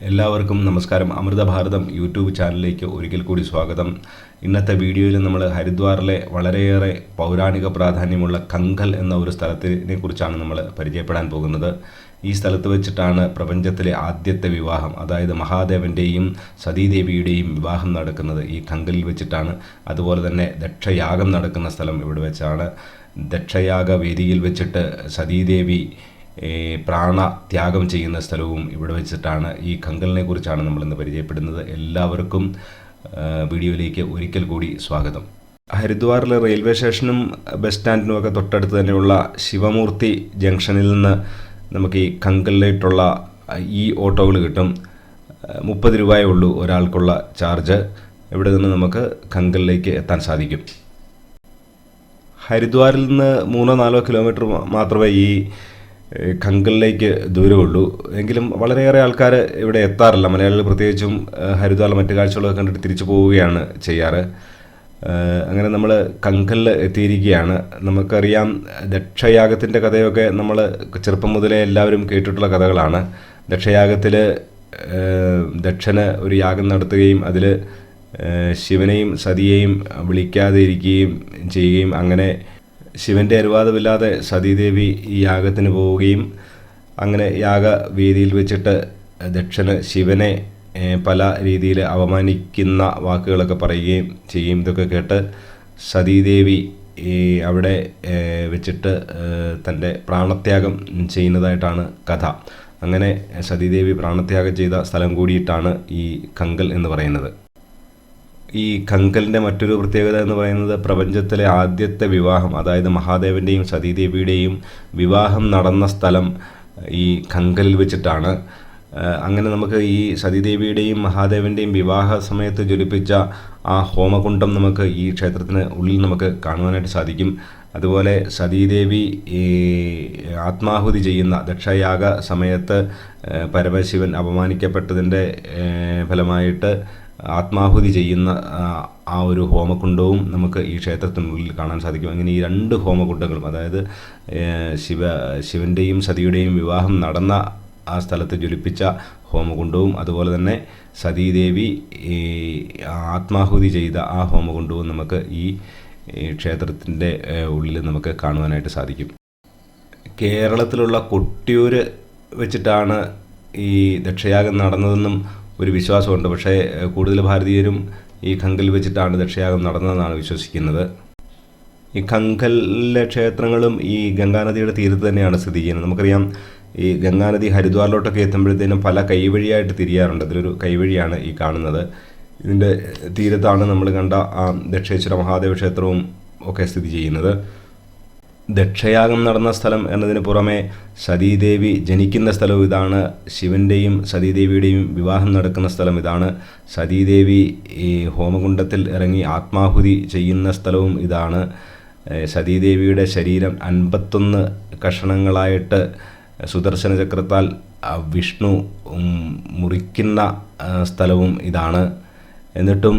എല്ലാവർക്കും നമസ്കാരം. അമൃത ഭാരതം യൂട്യൂബ് ചാനലിലേക്ക് ഒരിക്കൽ കൂടി സ്വാഗതം. ഇന്നത്തെ വീഡിയോയിൽ നമ്മൾ ഹരിദ്വാറിലെ വളരെയേറെ പൗരാണിക പ്രാധാന്യമുള്ള കങ്കൽ എന്ന ഒരു സ്ഥലത്തിനെ കുറിച്ചാണ് നമ്മൾ പരിചയപ്പെടാൻ പോകുന്നത്. ഈ സ്ഥലത്ത് വെച്ചിട്ടാണ് പ്രപഞ്ചത്തിലെ ആദ്യത്തെ വിവാഹം. അതായത് മഹാദേവന്റെയും സതീദേവിയുടെയും വിവാഹം നടക്കുന്നത് ഈ കങ്കലിൽ വെച്ചിട്ടാണ്. അതുപോലെ തന്നെ ദക്ഷയാഗം നടക്കുന്ന സ്ഥലം ഇവിടെ വെച്ചാണ്. ദക്ഷയാഗ വേദിയിൽ വെച്ചിട്ട് സതീദേവി ഏ, പ്രാണത്യാഗം ചെയ്യുന്ന സ്ഥലവും ഇവിടെ വെച്ചിട്ടാണ്. ഈ കങ്കലിനെ കുറിച്ചാണ് നമ്മളിന്ന് പരിചയപ്പെടുന്നത്. എല്ലാവർക്കും വീഡിയോയിലേക്ക് ഒരിക്കൽ കൂടി സ്വാഗതം. ഹരിദ്വാറിലെ റെയിൽവേ സ്റ്റേഷനും ബസ് സ്റ്റാൻഡിനും ഒക്കെ തൊട്ടടുത്ത് തന്നെയുള്ള ശിവമൂർത്തി ജംഗ്ഷനിൽ നിന്ന് നമുക്ക് ഈ കങ്കലിലേട്ടുള്ള ഈ ഓട്ടോകൾ കിട്ടും. മുപ്പത് രൂപയേ ഉള്ളൂ ഒരാൾക്കുള്ള ചാർജ്. ഇവിടെ നിന്ന് നമുക്ക് കങ്കലിലേക്ക് എത്താൻ സാധിക്കും. ഹരിദ്വാറിൽ നിന്ന് മൂന്നോ നാലോ കിലോമീറ്റർ മാത്രമേ ഈ കങ്കലിലേക്ക് ദൂരമുള്ളൂ എങ്കിലും വളരെയേറെ ആൾക്കാർ ഇവിടെ എത്താറില്ല. മലയാളികൾ പ്രത്യേകിച്ചും ഹരിദ്വാറിലെ മറ്റു കാഴ്ചകളൊക്കെ കണ്ടിട്ട് തിരിച്ചു പോവുകയാണ് ചെയ്യാറ്. അങ്ങനെ നമ്മൾ കങ്കലിൽ എത്തിയിരിക്കുകയാണ്. നമുക്കറിയാം ദക്ഷയാഗത്തിന്റെ കഥയൊക്കെ നമ്മൾ ചെറുപ്പം മുതലേ എല്ലാവരും കേട്ടിട്ടുള്ള കഥകളാണ്. ദക്ഷയാഗത്തിൽ ദക്ഷന് ഒരു യാഗം നടത്തുകയും അതിൽ ശിവനെയും സതിയെയും വിളിക്കാതെ ഇരിക്കുകയും ചെയ്യുകയും അങ്ങനെ ശിവന്റെ അനുവാദമില്ലാതെ സതീദേവി ഈ യാഗത്തിന് പോവുകയും അങ്ങനെ യാഗവേദിയിൽ വെച്ചിട്ട് ദക്ഷന് ശിവനെ പല രീതിയിൽ അവമാനിക്കുന്ന വാക്കുകളൊക്കെ പറയുകയും ചെയ്യും ഇതൊക്കെ കേട്ട് സതീദേവി ഈ അവിടെ വെച്ചിട്ട് തന്റെ പ്രാണത്യാഗം ചെയ്യുന്നതായിട്ടാണ് കഥ. അങ്ങനെ സതീദേവി പ്രാണത്യാഗം ചെയ്ത സ്ഥലം കൂടിയിട്ടാണ് ഈ കങ്കൽ എന്ന് പറയുന്നത്. ഈ കങ്കലിന്റെ മറ്റൊരു പ്രത്യേകത എന്ന് പറയുന്നത് പ്രപഞ്ചത്തിലെ ആദ്യത്തെ വിവാഹം അതായത് മഹാദേവന്റെയും സതീദേവിയുടെയും വിവാഹം നടന്ന സ്ഥലം ഈ കങ്കലിൽ വെച്ചിട്ടാണ്. അങ്ങനെ നമുക്ക് ഈ സതീദേവിയുടെയും മഹാദേവന്റെയും വിവാഹ സമയത്ത് ജ്വലിപ്പിച്ച ആ ഹോമകുണ്ഡം നമുക്ക് ഈ ക്ഷേത്രത്തിന് ഉള്ളിൽ നമുക്ക് കാണുവാനായിട്ട് സാധിക്കും. അതുപോലെ സതീദേവി ഈ ആത്മാഹുതി ചെയ്യുന്ന ദക്ഷയാഗ സമയത്ത് പരമശിവൻ അപമാനിക്കപ്പെട്ടതിന്റെ ഫലമായിട്ട് ആത്മാഹുതി ചെയ്യുന്ന ആ, ഒരു ഹോമകുണ്ടവും നമുക്ക് ഈ ക്ഷേത്രത്തിനുള്ളിൽ കാണാൻ സാധിക്കും. അങ്ങനെ ഈ രണ്ട് ഹോമകുണ്ടങ്ങളും അതായത് ശിവ ശിവന്റെയും സതിയുടെയും വിവാഹം നടന്ന ആ സ്ഥലത്ത് ജ്വലിപ്പിച്ച ഹോമകുണ്ടവും അതുപോലെ തന്നെ സതീദേവി ആത്മാഹുതി ചെയ്ത ആ ഹോമകുണ്ടവും നമുക്ക് ഈ ക്ഷേത്രത്തിന്റെ ഉള്ളിൽ നമുക്ക് കാണുവാനായിട്ട് സാധിക്കും. കേരളത്തിലുള്ള കൊട്ടിയൂർ വെച്ചിട്ടാണ് ഈ ദക്ഷയാഗം നടന്നതെന്നും ഒരു വിശ്വാസമുണ്ട്. പക്ഷേ കൂടുതൽ ഭാരതീയരും ഈ ഖങ്കൽ വെച്ചിട്ടാണ് ദക്ഷയാഗം നടന്നതെന്നാണ് വിശ്വസിക്കുന്നത്. ഈ ഖങ്കലിലെ ക്ഷേത്രങ്ങളും ഈ ഗംഗാനദിയുടെ തീരത്ത് തന്നെയാണ് സ്ഥിതി ചെയ്യുന്നത്. നമുക്കറിയാം ഈ ഗംഗാനദി ഹരിദ്വാറിലോട്ടൊക്കെ എത്തുമ്പോഴത്തേനും പല കൈവഴിയായിട്ട് തിരിയാറുണ്ട്. അതിലൊരു കൈവഴിയാണ് ഈ കാണുന്നത്. ഇതിന്റെ തീരത്താണ് നമ്മൾ കണ്ട ആ ദക്ഷേശ്വര മഹാദേവ ക്ഷേത്രവും ഒക്കെ സ്ഥിതി ചെയ്യുന്നത്. ദക്ഷയാഗം നടന്ന സ്ഥലം എന്നതിന് പുറമെ സതീദേവി ജനിക്കുന്ന സ്ഥലവും ഇതാണ്. ശിവന്റെയും സതീദേവിയുടെയും വിവാഹം നടക്കുന്ന സ്ഥലം ഇതാണ്. സതീദേവി ഈ ഹോമകുണ്ടത്തിൽ ഇറങ്ങി ആത്മാഹുതി ചെയ്യുന്ന സ്ഥലവും ഇതാണ്. സതീദേവിയുടെ ശരീരം അൻപത്തൊന്ന് കഷണങ്ങളായിട്ട് സുദർശന ചക്രത്താൽ വിഷ്ണു മുറിക്കുന്ന സ്ഥലവും ഇതാണ്. എന്നിട്ടും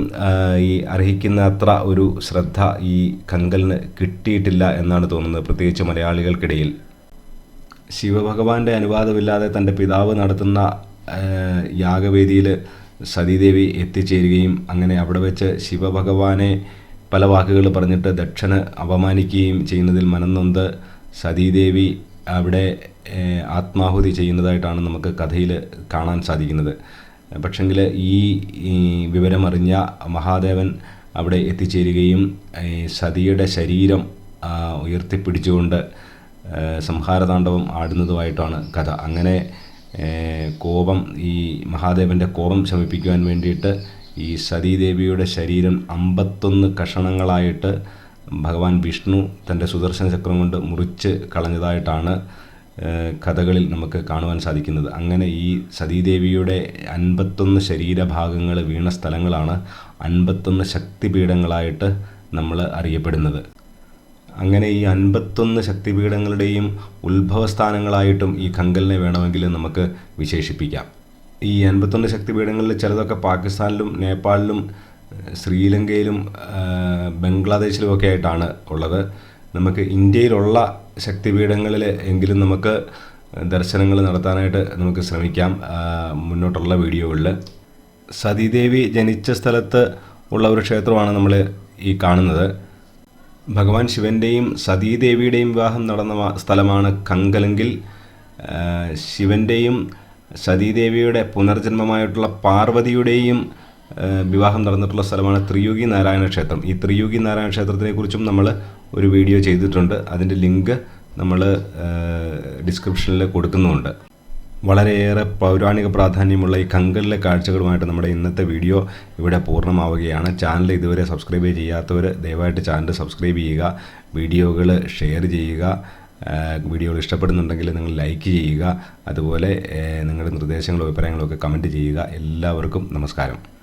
ഈ അർഹിക്കുന്ന അത്ര ഒരു ശ്രദ്ധ ഈ കങ്കലിന് കിട്ടിയിട്ടില്ല എന്നാണ് തോന്നുന്നത് പ്രത്യേകിച്ച് മലയാളികൾക്കിടയിൽ. ശിവഭഗവാന്റെ അനുവാദമില്ലാതെ തന്റെ പിതാവ് നടത്തുന്ന യാഗവേദിയിൽ സതീദേവി എത്തിച്ചേരുകയും അങ്ങനെ അവിടെ വെച്ച് ശിവഭഗവാനെ പല വാക്കുകൾ പറഞ്ഞിട്ട് ദക്ഷന് അപമാനിക്കുകയും ചെയ്യുന്നതിൽ മനംനൊന്ത് സതീദേവി അവിടെ ആത്മാഹുതി ചെയ്യുന്നതായിട്ടാണ് നമുക്ക് കഥയിൽ കാണാൻ സാധിക്കുന്നത്. പക്ഷെങ്കിൽ ഈ വിവരമറിഞ്ഞ മഹാദേവൻ അവിടെ എത്തിച്ചേരുകയും സതിയുടെ ശരീരം ഉയർത്തിപ്പിടിച്ചുകൊണ്ട് സംഹാരതാണ്ഡവം ആടുന്നതുമായിട്ടാണ് കഥ. അങ്ങനെ കോപം ഈ മഹാദേവന്റെ കോപം ശമിപ്പിക്കുവാൻ വേണ്ടിയിട്ട് ഈ സതീദേവിയുടെ ശരീരം അമ്പത്തൊന്ന് കഷണങ്ങളായിട്ട് ഭഗവാൻ വിഷ്ണു തന്റെ സുദർശന ചക്രം കൊണ്ട് മുറിച്ച് കളഞ്ഞതായിട്ടാണ് കഥകളിൽ നമുക്ക് കാണുവാൻ സാധിക്കുന്നത്. അങ്ങനെ ഈ സതീദേവിയുടെ അൻപത്തൊന്ന് ശരീരഭാഗങ്ങൾ വീണ സ്ഥലങ്ങളാണ് അൻപത്തൊന്ന് ശക്തിപീഠങ്ങളായിട്ട് നമ്മൾ അറിയപ്പെടുന്നത്. അങ്ങനെ ഈ അൻപത്തൊന്ന് ശക്തിപീഠങ്ങളുടെയും ഉത്ഭവസ്ഥാനങ്ങളായിട്ടും ഈ കങ്കലിനെ വേണമെങ്കിൽ നമുക്ക് വിശേഷിപ്പിക്കാം. ഈ അൻപത്തൊന്ന് ശക്തിപീഠങ്ങളിൽ ചിലതൊക്കെ പാകിസ്ഥാനിലും നേപ്പാളിലും ശ്രീലങ്കയിലും ബംഗ്ലാദേശിലുമൊക്കെ ആയിട്ടാണ് ഉള്ളത്. നമുക്ക് ഇന്ത്യയിലുള്ള ശക്തിപീഠങ്ങളിൽ എങ്കിലും നമുക്ക് ദർശനങ്ങൾ നടത്താനായിട്ട് നമുക്ക് ശ്രമിക്കാം മുന്നോട്ടുള്ള വീഡിയോകളിൽ സതീദേവി ജനിച്ച സ്ഥലത്ത് ഉള്ള ഒരു ക്ഷേത്രമാണ് നമ്മൾ ഈ കാണുന്നത്. ഭഗവാൻ ശിവന്റെയും സതീദേവിയുടെയും വിവാഹം നടന്ന സ്ഥലമാണ് കങ്കലെങ്കിൽ. ശിവന്റെയും സതീദേവിയുടെ പുനർജന്മമായിട്ടുള്ള പാർവതിയുടെയും വിവാഹം നടന്നിട്ടുള്ള സ്ഥലമാണ് ത്രിയുഗി നാരായണ ക്ഷേത്രം. ഈ ത്രിയുഗി നാരായണ ക്ഷേത്രത്തിനെക്കുറിച്ചും നമ്മൾ ഒരു വീഡിയോ ചെയ്തിട്ടുണ്ട്. അതിന്റെ ലിങ്ക് നമ്മൾ ഡിസ്ക്രിപ്ഷനിൽ കൊടുക്കുന്നുമുണ്ട്. വളരെയേറെ പൗരാണിക പ്രാധാന്യമുള്ള ഈ കങ്കലിലെ കാഴ്ചകളുമായിട്ട് നമ്മുടെ ഇന്നത്തെ വീഡിയോ ഇവിടെ പൂർണമാവുകയാണ്. ചാനൽ ഇതുവരെ സബ്സ്ക്രൈബ് ചെയ്യാത്തവർ ദയവായിട്ട് ചാനൽ സബ്സ്ക്രൈബ് ചെയ്യുക. വീഡിയോകൾ ഷെയർ ചെയ്യുക. വീഡിയോകൾ ഇഷ്ടപ്പെടുന്നുണ്ടെങ്കിൽ നിങ്ങൾ ലൈക്ക് ചെയ്യുക. അതുപോലെ നിങ്ങളുടെ നിർദ്ദേശങ്ങളും അഭിപ്രായങ്ങളും ഒക്കെ കമന്റ് ചെയ്യുക. എല്ലാവർക്കും നമസ്കാരം.